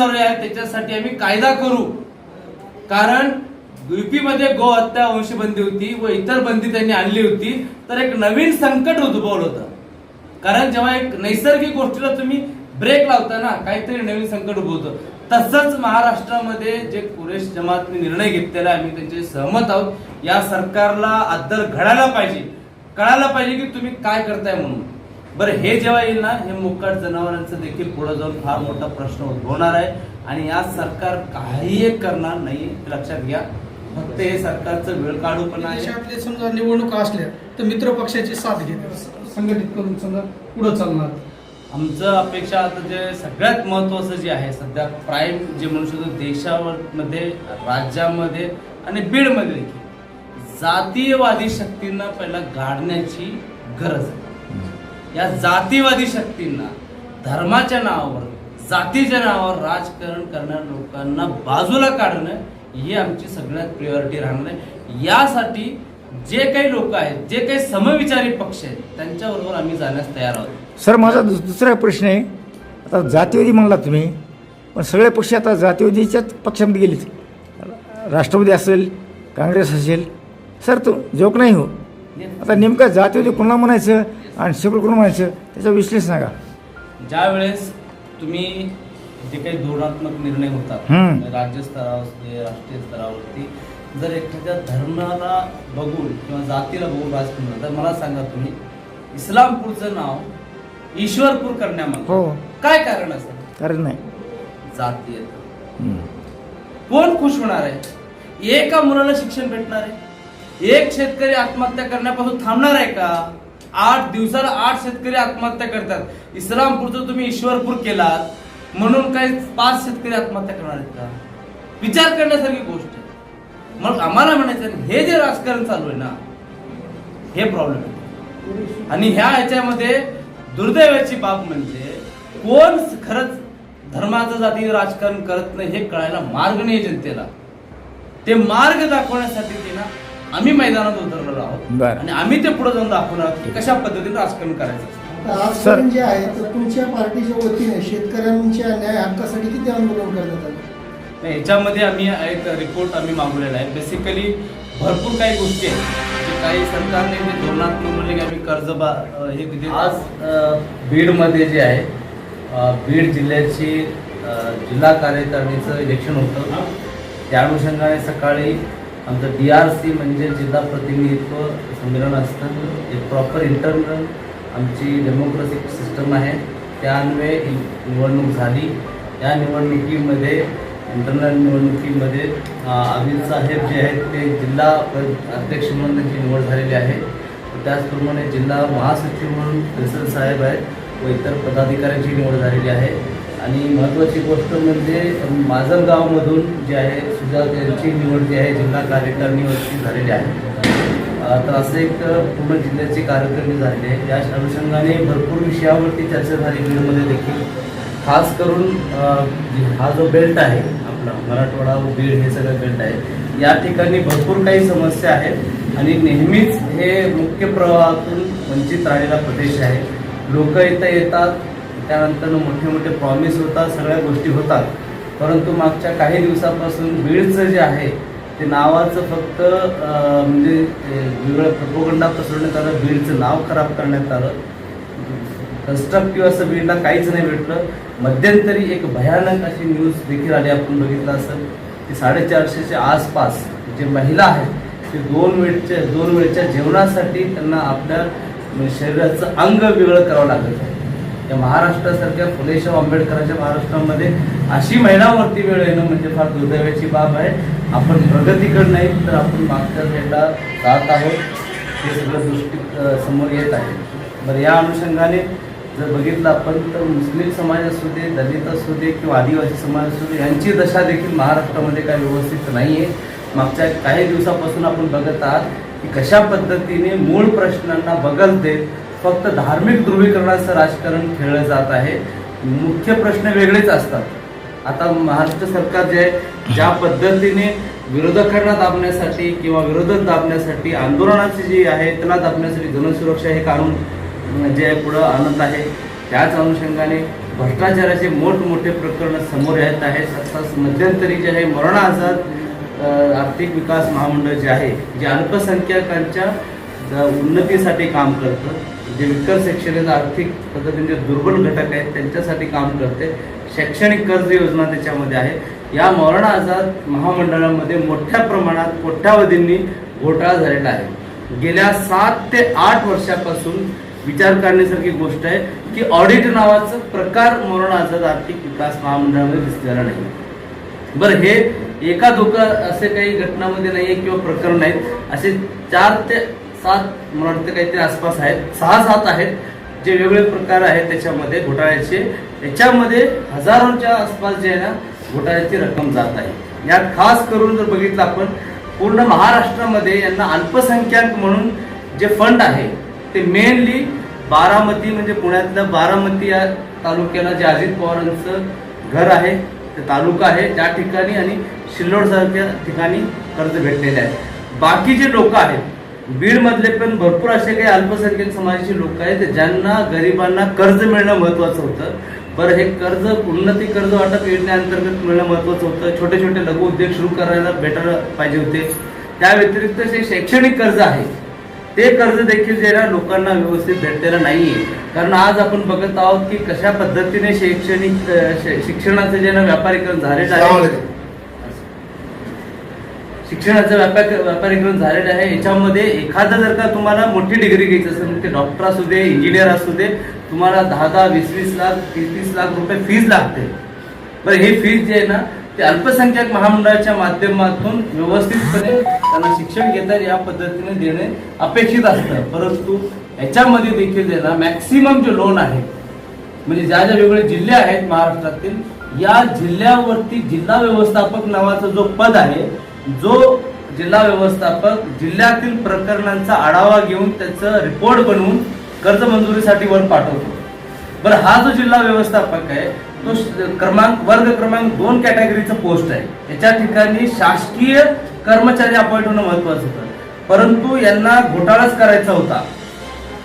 जनावर आहे त्याच्यासाठी आम्ही कायदा करू. कारण युपीमध्ये गो हत्या वंशबंदी होती व इतर बंदी त्यांनी आणली होती तर एक नवीन संकट उद्भवलं होतं. कारण जेव्हा एक नैसर्गिक गोष्टीला तुम्ही ब्रेक लावता ना काहीतरी नवीन संकट उभवतं तसंच महाराष्ट्रामध्ये जे कुरेश जमातने निर्णय घेतलेला आम्ही त्यांचे सहमत आहोत. या सरकारला अद्दल घडायला पाहिजे. कळायला पाहिजे की तुम्ही काय करताय म्हणून. बरं हे जेव्हा येईल ना हे मुक्काट जनावरांचं देखील पुढे जाऊन फार मोठा प्रश्न उद्भवणार आहे. आणि या सरकार काही एक करणार नाही लक्षात घ्या. फक्त हे सरकारचं वेळ काढूपणा आहे. देशातले समजा निवडणुका असल्या तर मित्र पक्षाची साथ घेते संघटित करून समजा पुढे चालणार. आमचं अपेक्षा आता जे सगळ्यात महत्वाचं जे आहे सध्या प्राईम जे म्हणू शकतो देशावर मध्ये राज्यामध्ये आणि बीडमध्ये देखील जातीयवादी शक्तींना पहिला गाडण्याची गरज आहे. या जातीवादी शक्तींना धर्माच्या नावावर जातीच्या नावावर राजकारण करणाऱ्या लोकांना बाजूला काढणं ही आमची सगळ्यात प्रिऑरिटी राहणार आहे. यासाठी जे काही लोक आहेत जे काही समविचारी पक्ष आहेत त्यांच्याबरोबर आम्ही जाण्यास तयार आहोत. सर माझा दुस- दुसरा प्रश्न आहे. आता जातीवादी म्हणला तुम्ही पण सगळे पक्ष आता जातीवादीच्याच पक्षामध्ये गेलेत. राष्ट्रवादी असेल काँग्रेस असेल. सर तो जोक नाही हो. आता नेमकं जातीवादी कोणाला म्हणायचं? आणि सेक्युलर कोणाला म्हणायचं त्याचं विश्लेषण सांगा. ज्या वेळेस तुम्ही जे काही धोरणात्मक निर्णय होतात हम्म. राज्य स्तरावर असते राष्ट्रीय स्तरावरती जर एखाद्या धर्माला बघून किंवा जातीला बघून राजकारण तर मला सांगा तुम्ही इस्लामपूरचं नाव ईश्वरपूर करण्यामागे हो. काय कारण असेल? कारण नाही. जाती हम्म. कोण खुश होणार आहे? एका मुलाला शिक्षण भेटणार आहे? एक शेतकरी आत्महत्या करण्यापासून थांबणार आहे का? आठ दिवसाला आठ शेतकरी आत्महत्या करतात. इस्लामपूरचं तुम्ही ईश्वरपूर केलात म्हणून काही पाच शेतकरी आत्महत्या करणार आहेत का? विचार करण्यासारखी गोष्ट आहे. मग आम्हाला म्हणायचं हे जे राजकारण चालू आहे ना हे प्रॉब्लेम आहे. आणि ह्या ह्याच्यामध्ये दुर्दैवाची बाब म्हणजे कोण खरंच धर्माचं जाती राजकारण करत नाही हे कळायला मार्ग नाही जनतेला. ते मार्ग दाखवण्यासाठी ते ना आम्ही मैदानात उतरलेलो आहोत. बरं. आणि आम्ही ते पुढे जाऊन दाखवणार आहोत की कशा पद्धतीने राजकारण करायचं. आजपर्यंत जे आहे तर तुमच्या पार्टीच्या वतीने शेतकऱ्यांच्या न्याय हक्कासाठी किती आंदोलन करण्यात आलं? नाही याच्यामध्ये आम्ही एक रिपोर्ट आम्ही मागवलेला आहे. बेसिकली भरपूर काही गोष्टी आहेत. जे काही सरकारने जे धोरणात्मक म्हणले की आम्ही कर्ज बा अ, हे दिले आज अ, बीडमध्ये जे आहे अ, बीड जिल्ह्याची अ, जिल्हा कार्यकारिणीचं इलेक्शन होतं. त्या अनुषंगाने सकाळी आमचं डी आर सी म्हणजे जिल्हा प्रतिनिधित्व संमेलन असतं. एक प्रॉपर इंटरनल आमची डेमोक्रेसी सिस्टम आहे. त्यान्वये ही निवडणूक झाली. या निवडणुकीमध्ये इंटरनल निवडणुकीमध्ये अ, आबिद साहेब जे आहेत ते जिल्हा अध्यक्ष म्हणून त्यांची निवड झालेली आहे. त्याचप्रमाणे जिल्हा महासचिव म्हणून फैसल साहेब आहेत व इतर पदाधिकाऱ्यांची निवड झालेली आहे. आणि महत्त्वाची गोष्ट म्हणजे माजलगावमधून जे आहे सुद्धा त्यांची निवड जी आहे जिल्हा कार्यकारिणीवरती झालेली आहे. तर असं एक पूर्ण जिल्ह्याची कार्यकारिणी झालेली आहे. या अनुषंगाने भरपूर विषयावरती चर्चा झाली बीडमध्ये देखील. खास करून हा जो बेल्ट आहे आपला मराठवाडा व बीड हे सगळं बेल्ट आहे या ठिकाणी भरपूर काही समस्या आहेत. आणि नेहमीच हे मुख्य प्रवाहातून वंचित राहिलेला प्रदेश आहे. लोक इथं येतात त्यानंतर मोठे मोठे प्रॉमिस होतात सगळ्या गोष्टी होतात. परंतु मागच्या काही दिवसापासून बीडचं जे आहे ते नावाचं फक्त म्हणजे वेगळं प्रपोगंडा पसरवण्यात आलं बीडचं नाव खराब करण्यात आलं. कन्स्ट्रक्टिव्ह असं बीडला काहीच नाही भेटलं. मध्यंतरी एक भयानक अशी न्यूज देखील आली आपण बघितलं असं की साडेचारशेच्या आसपास जे महिला आहेत ते दोन वेळच्या दोन वेळच्या जेवणासाठी त्यांना आपल्या शरीराचं अंग वेगळं करावं लागत आहे. या महाराष्ट्रासारख्या फुलेशाह आंबेडकरांच्या महाराष्ट्रामध्ये अशी महिनावरती वेळ येणं म्हणजे फार दुर्दैवाची बाब आहे. आपण प्रगतीकडे नाही तर आपण मागच्या वेळेला जात आहोत. हे सगळं दृष्टी समोर येत आहे. बरं या अनुषंगाने जर बघितलं आपण तर मुस्लिम समाज असू दे दलित असू दे किंवा आदिवासी समाज असू दे यांची दशा देखील महाराष्ट्रामध्ये काही व्यवस्थित नाही आहे मागच्या काही दिवसापासून आपण बघत आहात की कशा पद्धतीने मूळ प्रश्नांना बगल देत फक्त धार्मिक ध्रुवीकरणाचं राजकारण खेळलं जात आहे. मुख्य प्रश्न वेगळेच असतात. आता महाराष्ट्र सरकार जे आहे ज्या पद्धतीने विरोधकांना दाबण्यासाठी किंवा विरोधक दाबण्यासाठी आंदोलनाचे जे आहे त्याला दाबण्यासाठी जनसुरक्षा हे कानून जे आहे पुढं आणत आहे. त्याच अनुषंगाने भ्रष्टाचाराचे मोठमोठे प्रकरण समोर येत आहेत. तसंच मध्यंतरी जे आहे मरणा आझाद आर्थिक विकास महामंडळ जे आहे जे अल्पसंख्याकांच्या उन्नतीसाठी काम करतं. जे विकर सेक्शन आर्थिक पद्धतीने दुर्बल घटक आहेत त्यांच्यासाठी काम करते. शैक्षणिक कर्ज योजना त्याच्यामध्ये आहे. या मौलाना आझाद महामंडळामध्ये मोठ्या प्रमाणात कोट्यावधींनी घोटाळा झालेला आहे. गेल्या सात ते आठ वर्षापासून विचार करण्यासारखी गोष्ट आहे की ऑडिट नावाचं प्रकार मौलाना आझाद आर्थिक विकास महामंडळामध्ये दिसलेला नाही. बरं हे एका धोका असे काही घटनामध्ये नाही आहे किंवा प्रकरण नाहीत. असे चार ते सात मला वाटतं काहीतरी आसपास आहेत. सहा सात आहेत जे वेगवेगळे प्रकार आहेत त्याच्यामध्ये घोटाळ्याचे. याच्यामध्ये हजारोच्या आसपास जे आहे ना घोटाळ्याची रक्कम जात आहे. यात खास करून जर बघितलं आपण पूर्ण महाराष्ट्रामध्ये यांना अल्पसंख्याक म्हणून जे फंड आहे ते मेनली बारामती म्हणजे पुण्यातलं बारामती या तालुक्याला जे अजित पवारांचं घर आहे ते तालुका आहे त्या ठिकाणी आणि शिल्लोडसारख्या ठिकाणी कर्ज भेटलेले आहे. बाकी जे लोक आहेत बीड मधले पण भरपूर असे काही अल्पसंख्याक समाजाचे लोक आहेत ज्यांना गरिबांना कर्ज मिळणं महत्वाचं होतं. बरं हे कर्ज उन्नती कर्ज वाटप योजनेअंतर्गत मिळणं महत्वाचं होतं. छोटे छोटे लघु उद्योग सुरू करायला भेटायला पाहिजे होते. त्या व्यतिरिक्त जे शैक्षणिक कर्ज आहे ते कर्ज देखील जे लोकांना व्यवस्थित भेटलेलं नाहीये. कारण आज आपण बघत आहोत की कशा पद्धतीने शैक्षणिक शिक्षणाचं जे ना व्यापारीकरण झालेलं आहे शिक्षणाचा व्यापार व्यापारीकरण झालेलं आहे. याच्यामध्ये एखादा जर का तुम्हाला मोठी डिग्री घ्यायची असेल म्हणजे ते डॉक्टर असू दे इंजिनियर असू दे तुम्हाला दहा दहा वीस वीस लाख तीस तीस लाख रुपये फीज लागते. बरं हे फीज जे आहे ना ते अल्पसंख्याक महामंडळाच्या माध्यमातून व्यवस्थितपणे त्यांना शिक्षण घेता या पद्धतीने देणे अपेक्षित असतं. परंतु याच्यामध्ये देखील जे ना मॅक्सिमम जे लोन आहे म्हणजे ज्या ज्या वेगवेगळे जिल्हे आहेत महाराष्ट्रातील या जिल्ह्यावरती जिल्हा व्यवस्थापक नावाचा जो पद आहे जो जिल्हा व्यवस्थापक जिल्ह्यातील प्रकरणांचा आढावा घेऊन त्याचं रिपोर्ट बनवून कर्ज मंजुरीसाठी वर पाठवतो. बरं हा जो जिल्हा व्यवस्थापक आहे तो क्रमांक वर्ग क्रमांक दोन कॅटेगरीचं पोस्ट आहे. याच्या ठिकाणी शासकीय कर्मचारी अपॉइंट होणं महत्वाचं होतं. परंतु यांना घोटाळाच करायचा होता.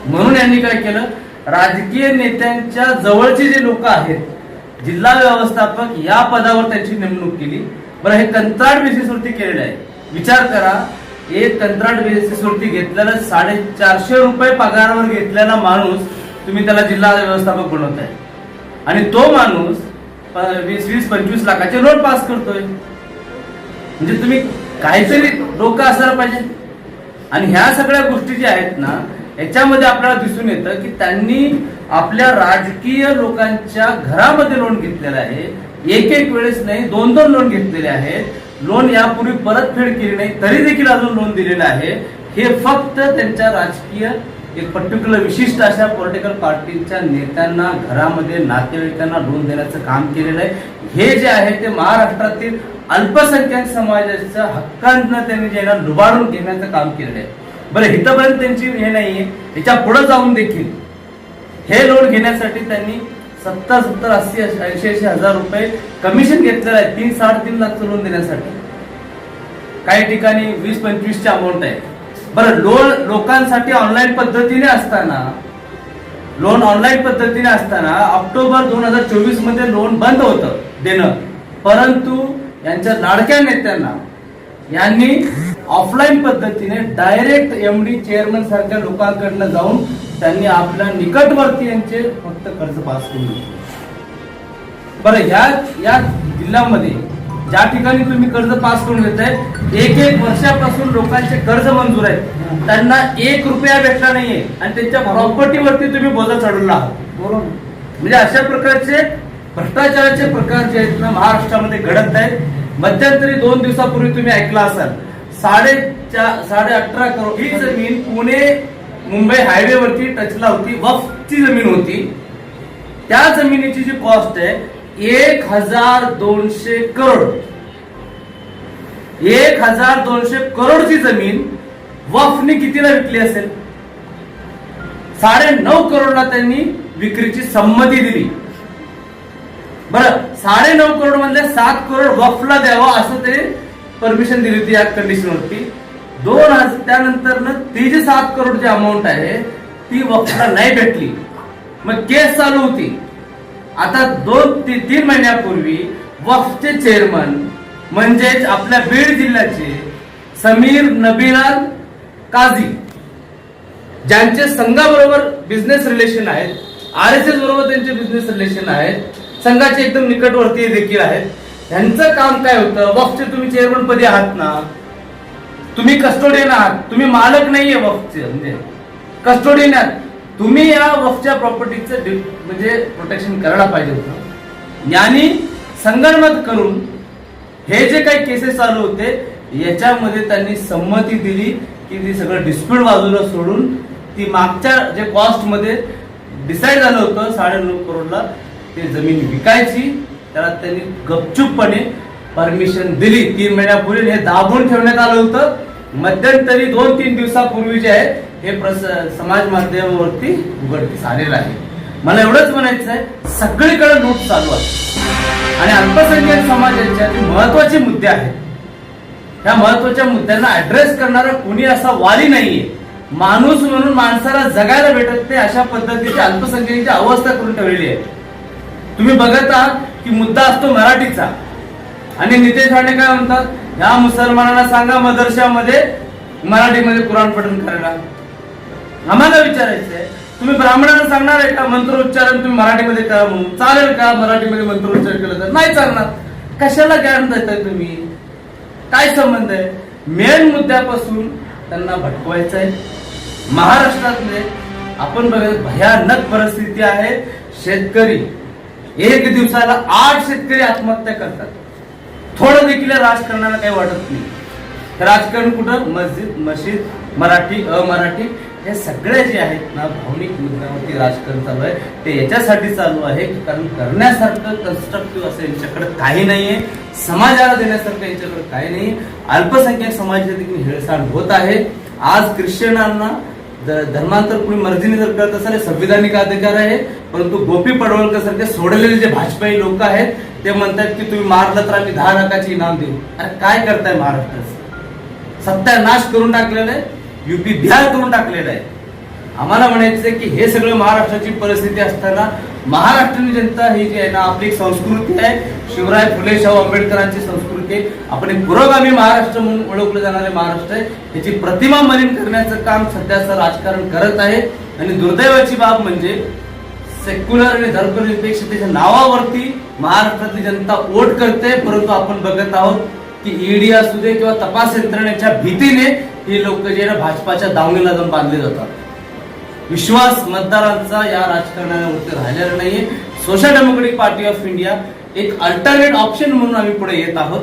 म्हणून यांनी काय केलं? राजकीय नेत्यांच्या जवळचे जे लोक आहेत जिल्हा व्यवस्थापक या पदावर त्यांची नेमणूक केली. बरं हे कंत्राट बेसिसवरती केलेलं आहे. विचार करा एक कंत्राट बेसिसवरती घेतलेला साडेचारशे रुपये पगारावर घेतलेला माणूस तुम्ही त्याला जिल्हा व्यवस्थापक बनवताय. आणि तो माणूस वीस वीस पंचवीस लाखाचे लोन पास करतोय. म्हणजे तुम्ही काहीतरी डोकं असायला पाहिजे. आणि ह्या सगळ्या गोष्टी ज्या आहेत ना याच्यामध्ये आपल्याला दिसून येतं की त्यांनी आपल्या राजकीय लोकांच्या घरामध्ये लोन घेतलेलं आहे. एक एक वेळेस नाही दोन दोन लोन घेतलेले आहेत. लोन यापूर्वी परतफेड केली नाही तरी देखील अजून लोन दिलेलं आहे. हे फक्त त्यांच्या राजकीय एक पर्टिक्युलर विशिष्ट अशा पॉलिटिकल पार्टीच्या नेत्यांना घरामध्ये नातेवाईकांना लोन देण्याचं काम केलेलं आहे. हे जे आहे ते महाराष्ट्रातील अल्पसंख्याक समाजाच्या हक्कांना त्यांनी जे ना लुबाडून घेण्याचं काम केलेलं आहे. बरं इथपर्यंत त्यांची हे नाहीये. याच्यापुढे जाऊन देखील हे लोन घेण्यासाठी त्यांनी सत्तर सत्तर अस्सी ऐंशी ऐंशी हजार रुपये कमिशन घेतलेलं आहे. तीन साडेतीन लाख लोन देण्यासाठी. काही ठिकाणी वीस पंचवीसची अमाऊंट आहे. बरं लोन लोकांसाठी ऑनलाईन पद्धतीने असताना लोन ऑनलाईन पद्धतीने असताना ऑक्टोबर दोन हजार चोवीसमध्ये लोन बंद होतं देणं. परंतु यांच्या लाडक्या नेत्यांना यांनी ऑफलाईन पद्धतीने डायरेक्ट एम डी चेअरमन सारख्या लोकांकडनं जाऊन त्यांनी आपल्या निकटवर्ती यांचे फक्त कर्ज पास करून बरं ह्या या जिल्ह्यामध्ये ज्या ठिकाणी तुम्ही कर्ज पास करून घेताय एक एक वर्षापासून लोकांचे कर्ज मंजूर आहेत. त्यांना एक रुपया भेटला नाहीये आणि त्यांच्या प्रॉपर्टीवरती तुम्ही बोजा चढवला आहात. म्हणजे अशा प्रकारचे भ्रष्टाचाराचे प्रकार जे आहेत ना महाराष्ट्रामध्ये घडत आहेत. मध्यंतरी दोन दिवसापूर्वी तुम्ही ऐकला असाल साडे साडे अठरा करोड ही जमीन पुणे मुंबई हायवेवरती टचला होती वफची जमीन होती. त्या जमिनीची जी कॉस्ट आहे एक हजार दोनशे करोड. एक हजार दोनशे करोडची जमीन वफने कितीला विकली असेल? साडे नऊ करोडला त्यांनी विक्रीची संमती दिली. बरं साडे नऊ करोड मधले सात करोड वफला द्यावं असं ते परमिशन दिली होती या कंडिशन वरती दोन हजार त्यानंतर ती जी सात करोड जी अमाऊंट आहे ती वफला नाही भेटली. मग केस चालू होती. आता दोन ती, तीन महिन्यापूर्वी वक्फचे चेअरमन म्हणजेच आपल्या बीड जिल्ह्याचे समीर नबीलाल काझी ज्यांचे संघाबरोबर बिझनेस रिलेशन आहेत आर एस एस बरोबर त्यांचे बिझनेस रिलेशन आहेत संघाचे एकदम निकटवर्ती देखील आहेत यांचं काम काय होतं? वक्फचे तुम्ही चेअरमन पदी आहात ना. तुम्ही कस्टोडियन आहात. तुम्ही मालक नाहीये वक्फचे म्हणजे. कस्टोडियन आहात. तुम्ही या वक्फच्या प्रॉपर्टीचं म्हणजे प्रोटेक्शन करायला पाहिजे होतं. यांनी संगणमत करून हे जे काही केसेस चालू होते याच्यामध्ये त्यांनी संमती दिली की ती सगळं डिस्प्यूट बाजूला सोडून ती मागच्या जे कॉस्टमध्ये डिसाईड झालं होतं साडे नऊ करोडला ते जमीन विकायची. त्याला त्यांनी गपचूपपणे परमिशन दिली. तीन महिन्यापूर्वी हे दाबून ठेवण्यात आलं होतं. मध्यंतरी दोन तीन दिवसापूर्वी जे आहे हे प्रस समाज माध्यमावरती उघडकीस आलेलं आहे. मला एवढंच म्हणायचं आहे सगळीकडे लूट चालू आहे. आणि अल्पसंख्याक समाजाच्या जे महत्त्वाचे मुद्दे आहेत. त्या महत्त्वाच्या मुद्द्यांना ऍड्रेस करणारा कुणी असा वाली नाहीये. माणूस म्हणून माणसाला जगायला भेटत नाही अशा पद्धतीची अल्पसंख्याकांची अवस्था करून ठेवलेली आहे. तुम्ही बघत आहात की मुद्दा असतो मराठीचा. आणि नितेश राणे काय म्हणतात? ह्या मुसलमानांना सांगा मदरशामध्ये मराठीमध्ये कुराण पठण करायला. आम्हाला विचारायचंय तुम्ही ब्राह्मणांना सांगणार आहे का मंत्रोच्चारण तुम्ही मराठीमध्ये करा म्हणून? चालेल का मराठीमध्ये मंत्रोच्चार केलं तर? नाही चालणार. कशाला ज्ञान देताय तुम्ही? काय संबंध आहे? मेन मुद्द्यापासून त्यांना भटकवायचं आहे. महाराष्ट्रातले आपण बघत भयानक परिस्थिती आहे. शेतकरी एक दिवसाला आठ शेतकरी आत्महत्या करतात. थोडं देखील राजकारणाला काही वाटत नाही. राजकारण कुठं? मस्जिद मशीद मराठी अमराठी हे सगळे जे आहेत ना भावनिक मुद्द्यावरती राजकारण चालू आहे. ते याच्यासाठी चालू आहे की कारण करण्यासारखं कन्स्ट्रक्टिव्ह असं यांच्याकडे काही नाही आहे समाजाला देण्यासारखं यांच्याकडे काही नाही अल्पसंख्याक समाजाची देखील हेळसांड होत आहे. आज ख्रिश्चनांना धर्मांतर कुणी मर्जीने जर करत असेल संविधानिक अधिकार आहे. परंतु गोपी पडवळकर सारखे सोडलेले जे भाजपाई लोक आहेत ते म्हणतात की तुम्ही मारलं तर आम्ही दहा लाखाची इनाम देऊ. अरे काय करताय महाराष्ट्राचं सत्यानाश करून टाकलेला आहे युपी बिहार करून टाकलेला आहे. आम्हाला म्हणायचं की हे सगळं महाराष्ट्राची परिस्थिती असताना महाराष्ट्रीयन जनता ही जी आहे ना आपली संस्कृती आहे. शिवराय फुले शाहू आंबेडकरांची संस्कृती आहे आपण एक पुरोगामी महाराष्ट्र म्हणून ओळखलं जाणारे महाराष्ट्र आहे. याची प्रतिमा मलिन करण्याचं काम सध्याचं राजकारण करत आहे. आणि दुर्दैवाची बाब म्हणजे सेक्युलर आणि धर्मनिरपेक्षतेच्या नावावरती महाराष्ट्रातली जनता वोट करते परंतु आपण बघत आहोत की ईडी असू दे किंवा तपास यंत्रणेच्या भीतीने ही लोक जे भाजपाच्या दावणीला जाऊन बांधले जातात. विश्वास मतदारांचा या राजकारणावरती राहिलेला नाहीये. Social democratic party of India एक अल्टरनेट ऑप्शन म्हणून आम्ही पुढे येत आहोत.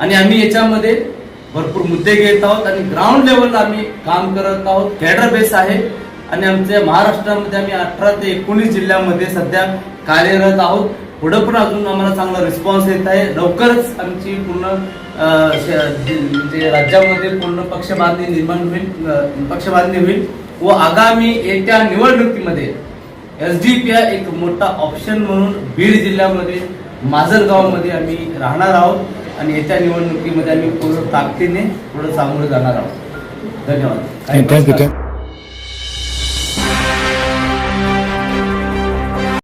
आणि आम्ही याच्यामध्ये भरपूर मुद्दे घेत आहोत आणि ग्राउंड लेवलला आम्ही काम करत आहोत. कॅडर बेस आहे. आणि आमच्या महाराष्ट्रामध्ये आम्ही अठरा ते एकोणीस जिल्ह्यामध्ये सध्या कार्यरत आहोत. पुढं पण अजून आम्हाला चांगला रिस्पॉन्स येत आहे. लवकरच आमची पूर्ण म्हणजे राज्यामध्ये पूर्ण पक्षबांधणी निर्माण होईल पक्षबांधणी होईल व आगामी येत्या निवडणुकीमध्ये एस डी पी आय एक मोठा ऑप्शन म्हणून बीड जिल्ह्यामध्ये माजलगावमध्ये आम्ही राहणार आहोत आणि येत्या निवडणुकीमध्ये आम्ही पूर्ण ताकदीने पुढे सामोरे जाणार आहोत. धन्यवाद. Thank you thank you